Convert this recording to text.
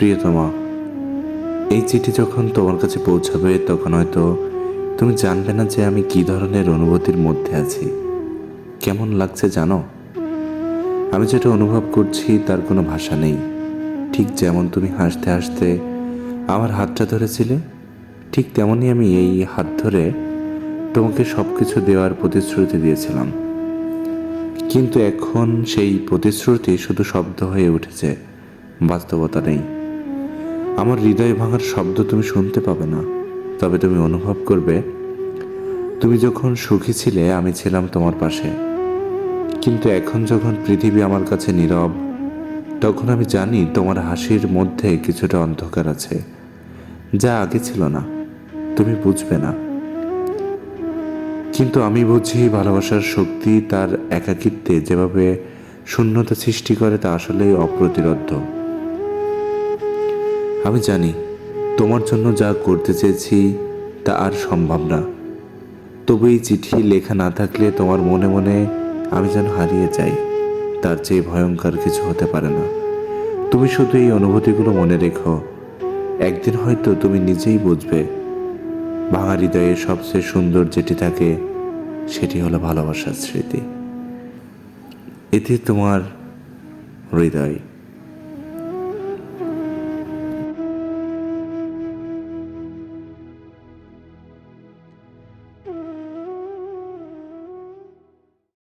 প্রিয়তমা, এই চিঠি যখন তোমার কাছে পৌঁছাবে, তখন হয়তো তুমি জানবে না যে আমি কী ধরনের অনুভূতির মধ্যে আছি। কেমন লাগছে জানো? আমি যেটা অনুভব করছি, তার কোনো ভাষা নেই। ঠিক যেমন তুমি হাসতে হাসতে আমার হাতটা ধরেছিলে, ঠিক তেমনই আমি এই হাত ধরে তোমাকে সব কিছু দেওয়ার প্রতিশ্রুতি দিয়েছিলাম। কিন্তু এখন সেই প্রতিশ্রুতি শুধু শব্দ হয়ে উঠেছে, বাস্তবতা নেই। আমার হৃদয় ভাঙার শব্দ তুমি শুনতে পাবে না। তবে তুমি অনুভব করবে, তুমি যখন সুখী ছিলে, আমি ছিলাম তোমার পাশে। কিন্তু এখন যখন পৃথিবী আমার কাছে নীরব, তখন আমি জানি তোমার হাসির মধ্যে কিছুটা অন্ধকার আছে, যা আগে ছিল না। তুমি বুঝবে না। কিন্তু আমি বুঝি ভালোবাসার শক্তি তার একাকিত্বে যেভাবে শূন্যতা সৃষ্টি করে, তা আসলেই অপ্রতিরোধ্য। আমি জানি, তোমার জন্য যা করতে চেয়েছি তা আর সম্ভব না। তবু এই চিঠি লেখা না থাকলে তোমার মনে মনে আমি যেন হারিয়ে যাই। তার চেয়ে ভয়ঙ্কর কিছু হতে পারে না। তুমি শুধু এই অনুভূতিগুলো মনে রেখো। একদিন হয়তো তুমি নিজেই বুঝবে, ভাঙা হৃদয়ে সবচেয়ে সুন্দর যেটি থাকে, সেটি হলো ভালোবাসার স্মৃতি। এতে তোমার হৃদয়।